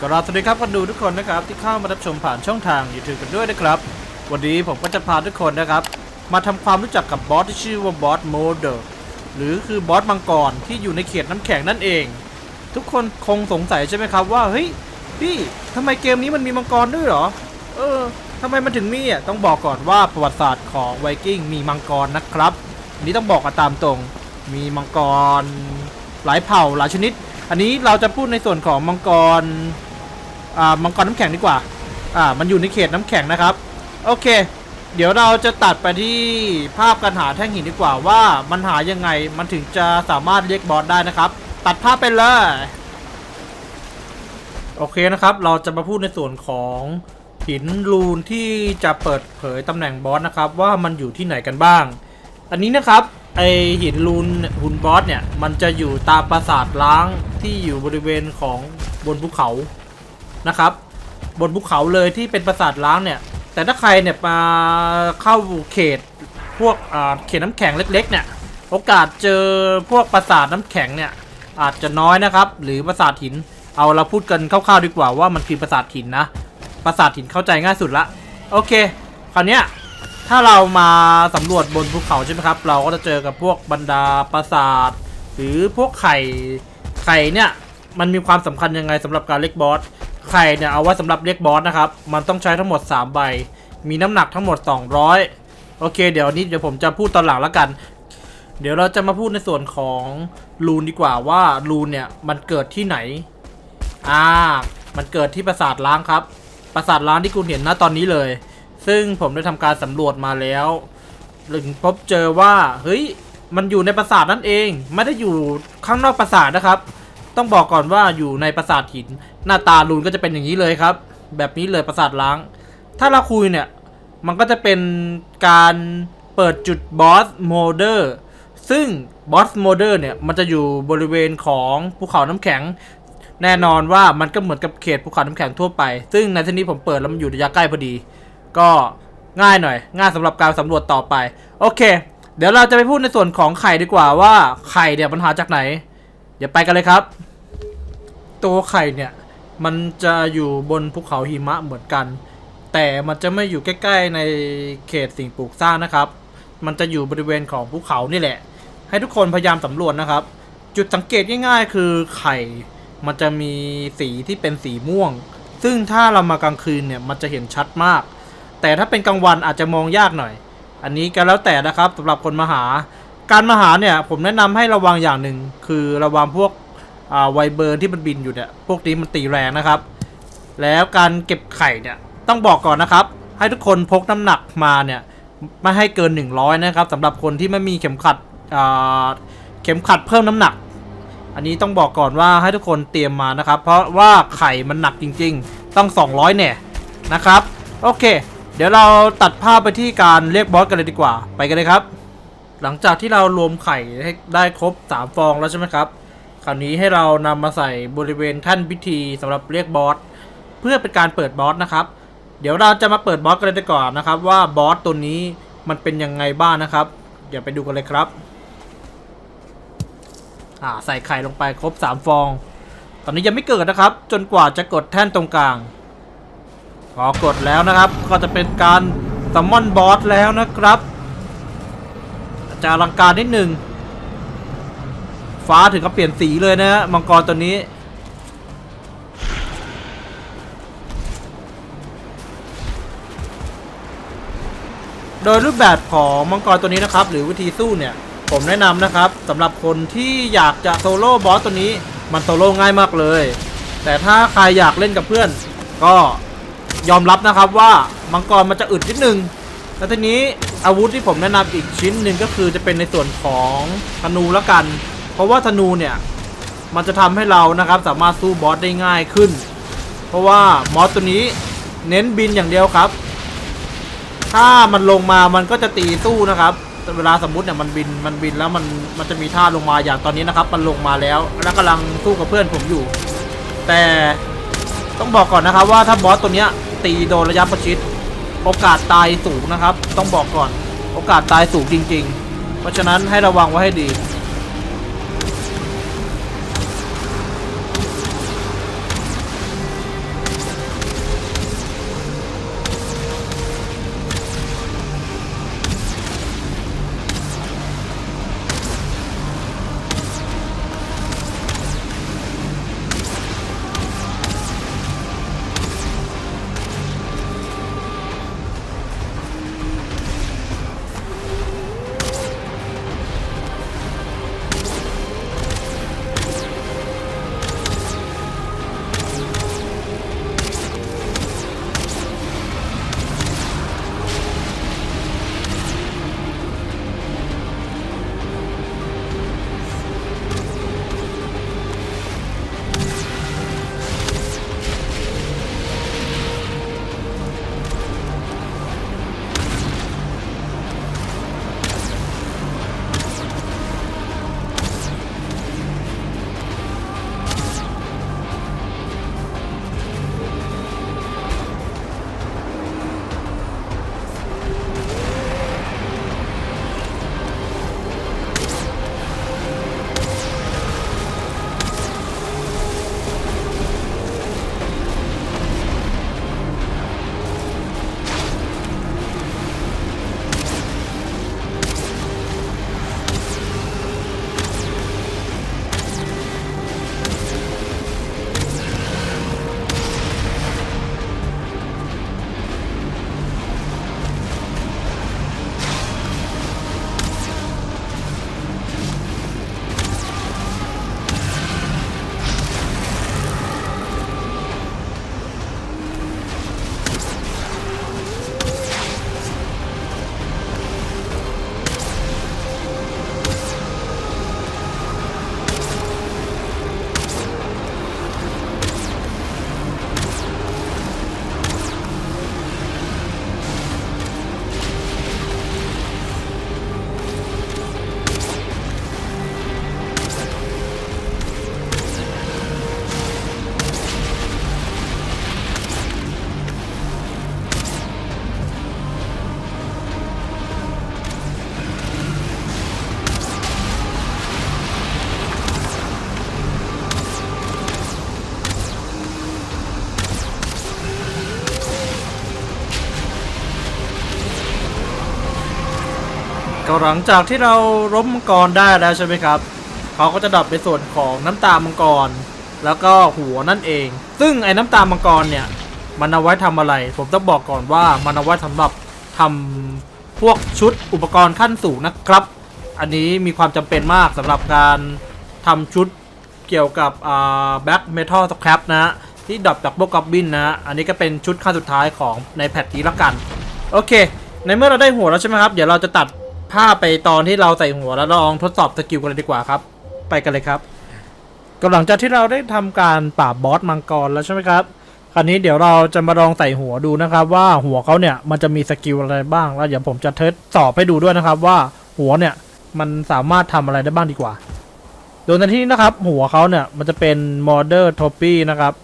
ก็ราสวัสดีครับคนดูทุกคนนะครับที่เข้ามารับชมผ่านช่องทาง YouTube กันด้วยนะครับ วันนี้ผมก็จะพาทุกคนนะครับ มาทำความรู้จักกับบอสที่ชื่อว่าบอสโมเดอร์หรือคือบอสมังกรที่อยู่ในเขตน้ำแข็งนั่นเอง ทุกคนคงสงสัยใช่ไหมครับว่าเฮ้ยพี่ทำไมเกมนี้มันมีมังกรด้วยหรอ เออทำไมมันถึงมีอะต้องบอกก่อนว่าประวัติศาสตร์ของไวกิ้งมีมังกรนะครับนนี้ต้องบอกกันตามตรง มีมังกรหลายเผ่าหลายชนิด อันนี้เราจะพูดในส่วนของมังกร อ่ามังกรน้ำแข็งดีกว่า อ่า มันอยู่ในเขตน้ำแข็งนะครับ โอเค เดี๋ยวเราจะตัดไปที่ภาพการหาแท่งหินดีกว่าว่ามันหายังไงมันถึงจะสามารถเรียกบอสได้นะครับ ตัดภาพไปเลย โอเคนะครับ เราจะมาพูดในส่วนของหินรูนที่จะเปิดเผยตำแหน่งบอสนะครับ ว่ามันอยู่ที่ไหนกันบ้าง อันนี้นะครับไอหินรูนหุ่นบอสเนี่ย มันจะอยู่ตามปราสาทล้างที่อยู่บริเวณของบนภูเขา นะครับ บนภูเขาเลยที่เป็นปราสาทล้างเนี่ย แต่ถ้าใครเนี่ยมาเข้าเขตพวกเขตน้ำแข็งเล็ก ๆ เนี่ย โอกาสเจอพวกปราสาทน้ำแข็งเนี่ยอาจจะน้อยนะครับ หรือปราสาทหิน เอาเราพูดกันคร่าวๆดีกว่าว่ามันคือปราสาทหินนะปราสาทหินเข้าใจง่ายสุดละโอเค คราวเนี้ยถ้าเรามาสำรวจบนภูเขาใช่ไหมครับ เราก็จะเจอกับพวกบรรดาปราสาท หรือพวกไข่ไข่เนี่ยมันมีความสำคัญยังไงสำหรับการเล็กบอส ไข่เนี่ยเอาไว้สำหรับเรียกบอสนะครับ มันต้องใช้ทั้งหมด 3 ใบ มีน้ำหนักทั้งหมด 200 โอเค เดี๋ยวนี้เดี๋ยวผมจะพูดตอนหลังแล้วกัน เดี๋ยวเราจะมาพูดในส่วนของรูนดีกว่าว่ารูนเนี่ยมันเกิดที่ไหน อ่า มันเกิดที่ปราสาทล้างครับ ปราสาทล้างที่คุณเห็นณตอนนี้เลย ซึ่งผมได้ทำการสำรวจมาแล้วถึงพบเจอว่าเฮ้ยมันอยู่ในปราสาทนั่นเอง ไม่ได้อยู่ข้างนอกปราสาทนะครับ ต้องบอกก่อนว่าอยู่ในปราสาทหิน หน้าตาลูนก็จะเป็นอย่างนี้เลยครับ แบบนี้เลยปราสาทล้าง ถ้าเราคุยเนี่ย มันก็จะเป็นการเปิดจุดบอสโมเดอร์ซึ่งบอสโมเดอร์เนี่ย มันจะอยู่บริเวณของภูเขาน้ำแข็ง แน่นอนว่ามันก็เหมือนกับเขตภูเขาน้ำแข็งทั่วไป ซึ่งในที่นี้ผมเปิดแล้วมันอยู่ระยะใกล้พอดี ก็ง่ายหน่อย ง่ายสำหรับการสำรวจต่อไป โอเค เดี๋ยวเราจะไปพูดในส่วนของไข่ดีกว่าว่าไข่เนี่ยมันหาจากไหน เดี๋ยวไปกันเลยครับ ตัวไข่เนี่ย มันจะอยู่บนภูเขาหิมะเหมือนกัน แต่มันจะไม่อยู่ใกล้ ๆ ในเขตสิ่งปลูกสร้างนะครับ มันจะอยู่บริเวณของภูเขานี่แหละ ให้ทุกคนพยายามสำรวจนะครับ จุดสังเกตง่ายๆ คือไข่ มันจะมีสีที่เป็นสีม่วง ซึ่งถ้าเรามากลางคืนเนี่ยมันจะเห็นชัดมาก แต่ถ้าเป็นกลางวันอาจจะมองยากหน่อย อันนี้ก็แล้วแต่นะครับสำหรับคนมาหา การมาหาเนี่ยผมแนะนำให้ระวังอย่างหนึ่งคือระวังพวก ไวเบิร์นที่มันบินอยู่เนี่ยพวกนี้มันตีแรงนะครับ แล้วการเก็บไข่เนี่ยต้องบอกก่อนนะครับ ให้ทุกคนพกน้ำหนักมาเนี่ยไม่ให้เกิน 100 นะครับสำหรับคนที่ไม่มีเข็มขัดอ่าเข็มขัดเพิ่มน้ำหนัก อันนี้ต้องบอกก่อนว่าให้ทุกคนเตรียมมานะครับ เพราะว่าไข่มันหนักจริง ๆ ต้อง 200เนี่ยนะครับโอเค เดี๋ยวเราตัดภาพไปที่การเรียกบอสกันเลยดีกว่าไปกันเลยครับ หลังจากที่เรารวมไข่ได้ครบ 3 ฟองแล้วใช่ไหมครับ คราวนี้ให้เรานำมาใส่บริเวณขั้นพิธีสำหรับเรียกบอสเพื่อเป็นการเปิดบอสนะครับ เดี๋ยวเราจะมาเปิดบอสกันเลยก่อนนะครับ ว่าบอสตัวนี้มันเป็นยังไงบ้างนะครับเดี๋ยวไปดูกันเลยครับอ่าใส่ไข่ลงไปครบ 3 ฟอง ตอนนี้ยังไม่เกิดนะครับ จนกว่าจะกดแท่นตรงกลางพอกดแล้วนะครับ ก็จะเป็นการซัมมอนบอสแล้วนะครับจะอลังการนิดหนึ่ง ฟ้าถึงกับเปลี่ยนสีเลยนะฮะมังกรตัวนี้ โดยรูปแบบของมังกรตัวนี้นะครับ หรือวิธีสู้เนี่ย ผมแนะนำนะครับสำหรับคนที่อยากจะโซโล่บอสตัวนี้ มันโซโล่ง่ายมากเลย แต่ถ้าใครอยากเล่นกับเพื่อน ก็ยอมรับนะครับว่ามังกรมันจะอึดนิดนึงแล้วทีนี้อาวุธที่ผมแนะนำอีกชิ้นหนึ่งก็คือจะเป็นในส่วนของธนูแล้วกัน เพราะว่าธนูเนี่ย มันจะทำให้เรานะครับสามารถสู้บอสได้ง่ายขึ้น เพราะว่ามอสตัวนี้เน้นบินอย่างเดียวครับ ถ้ามันลงมามันก็จะตีสู้นะครับเวลาสมมติเนี่ยมันบินมันบินแล้วมันมันจะมีท่าลงมาอย่างตอนนี้นะครับ มันลงมาแล้ว แล้วกำลังสู้กับเพื่อนผมอยู่ แต่ต้องบอกก่อนนะครับว่าถ้าบอสตัวเนี้ยตีโดนระยะประชิด โอกาสตายสูงนะครับ ต้องบอกก่อน โอกาสตายสูงจริง ๆ เพราะฉะนั้นให้ระวังไว้ให้ดี หลังจากที่เราล้มมังกรได้แล้วใช่ไหมครับ เขาก็จะดับในส่วนของน้ำตามังกร แล้วก็หัวนั่นเอง ซึ่งไอ้น้ำตามังกรเนี่ย มันเอาไว้ทำอะไร ผมต้องบอกก่อนว่ามันเอาไว้สำหรับทำพวกชุดอุปกรณ์ขั้นสูงนะครับ อันนี้มีความจำเป็นมากสำหรับการทำชุดเกี่ยวกับอ่าแบ็กเมทัลสครับนะฮะที่ดับจากพวกกอบบินนะ อันนี้ก็เป็นชุดขั้นสุดท้ายของในแพทนี้ละกัน โอเค ในเมื่อเราได้หัวแล้วใช่ไหมครับ เดี๋ยวเราจะตัด ภาพไปตอนที่เราใส่หัวแล้วลองทดสอบสกิลกันเลยดีกว่าครับ ไปกันเลยครับก็หลังจากที่เราได้ทำการปราบบอสมังกรแล้วใช่ไหมครับ คราวนี้เดี๋ยวเราจะมาลองใส่หัวดูนะครับ ว่าหัวเขาเนี่ยมันจะมีสกิลอะไรบ้างแล้วเดี๋ยวผมจะทสสอบให้ดูด้วยนะครับ ว่าหัวเนี่ยมันสามารถทำอะไรได้บ้างดีกว่า โดยในที่นี้นะครับ หัวเขาเนี่ยมันจะเป็น Model t o p y นะครับ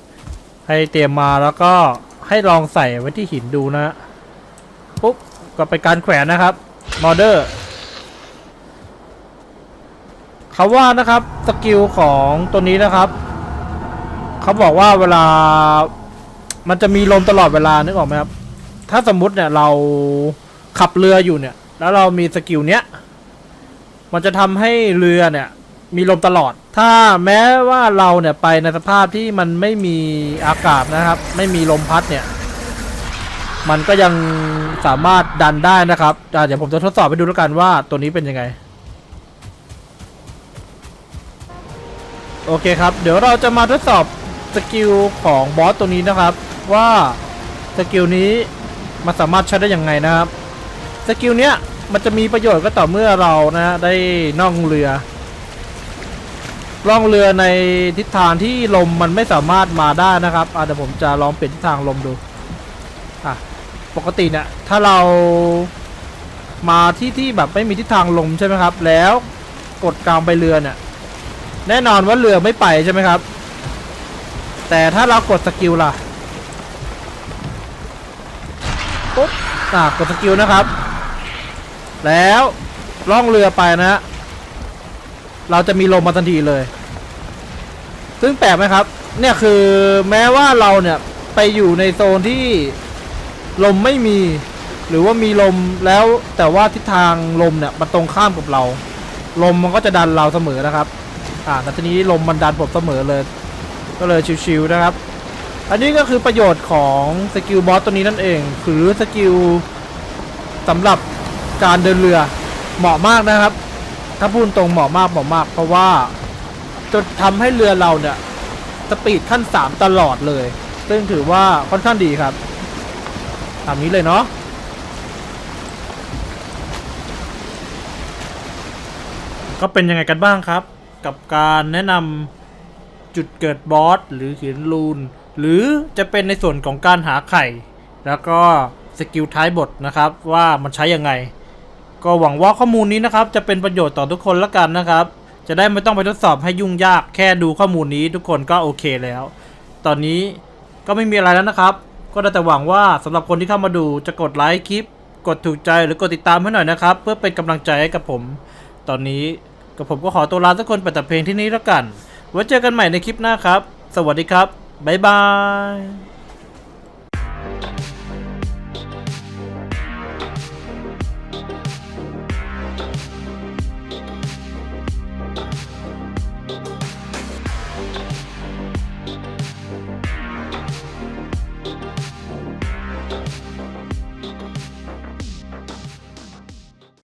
ให้เตรียมมาแล้วก็ให้ลองใส่ไว้ที่หินดูนะฮะปุ๊บก็เป็นการแขวนนะครับ Model เขาว่านะครับสกิลของตัวนี้นะครับเขาบอกว่าเวลามันจะมีลมตลอดเวลานึกออกไหมครับ ถ้าสมมุติเนี่ยเราขับเรืออยู่เนี่ย แล้วเรามีสกิลเนี้ย มันจะทำให้เรือเนี่ย มีลมตลอด ถ้าแม้ว่าเราเนี่ยไปในสภาพที่มันไม่มีอากาศนะครับ ไม่มีลมพัดเนี่ย มันก็ยังสามารถดันได้นะครับเดี๋ยวผมจะทดสอบไปดูแล้วกันว่าตัวนี้เป็นยังไง โอเคครับ เดี๋ยวเราจะมาทดสอบสกิลของบอสตัวนี้นะครับ ว่าสกิลนี้มันสามารถใช้ได้ยังไงนะครับสกิลเนี้ยมันจะมีประโยชน์ก็ต่อเมื่อเรานะได้น่องเรือล่องเรือในทิศทางที่ลมมันไม่สามารถมาได้นะครับอะเดี๋ยวผมจะลองเปลี่ยนทิศทางลมดูอะ ปกติเนี่ยถ้าเรามาที่ที่แบบไม่มีทิศทางลมใช่ไหมครับ แล้วกดกลางใบเรือเนี่ยแน่นอนว่าเรือไม่ไปใช่ไหมครับ แต่ถ้าเรากดสกิลล่ะปุ๊บอะกดสกิลนะครับ แล้วล่องเรือไปนะฮะเราจะมีลมมาทันทีเลย ซึ่งแปลกไหมครับ เนี่ยคือแม้ว่าเราเนี่ยไปอยู่ในโซนที่ ลมไม่มี หรือว่ามีลมแล้วแต่ว่าทิศทางลมเนี่ยมันตรงข้ามกับเรา ลมมันก็จะดันเราเสมอนะครับ อ่าแต่ทีนี้ลมมันดันผมเสมอเลย ก็เลยชิวๆนะครับ อันนี้ก็คือประโยชน์ของสกิลบอสตัวนี้นั่นเองหรือสกิลสำหรับการเดินเรือเหมาะมากนะครับ ถ้าพูดตรงเหมาะมากเหมาะมาก เพราะว่าจะทำให้เรือเราเนี่ยสปีดขั้น 3 ตลอดเลย ซึ่งถือว่าค่อนข้างดีครับ ตามนี้เลยเนาะก็เป็นยังไงกันบ้างครับ กับการแนะนำจุดเกิดบอสหรือหินลูน หรือจะเป็นในส่วนของการหาไข่ แล้วก็สกิลท้ายบทนะครับ ว่ามันใช้ยังไง ก็หวังว่าข้อมูลนี้นะครับ จะเป็นประโยชน์ต่อทุกคนละกันนะครับ จะได้ไม่ต้องไปทดสอบให้ยุ่งยากแค่ดูข้อมูลนี้ทุกคนก็โอเคแล้ว ตอนนี้ก็ไม่มีอะไรแล้วนะครับ ก็ได้แต่หวังว่าสำหรับคนที่เข้ามาดูจะกดไลค์คลิป กดถูกใจหรือกดติดตามให้หน่อยนะครับ เพื่อเป็นกำลังใจให้กับผม ตอนนี้กับผมก็ขอตัวลาทุกคนไปแต่เพลงที่นี้แล้วกัน ไว้เจอกันใหม่ในคลิปหน้าครับ สวัสดีครับบ๊ายบาย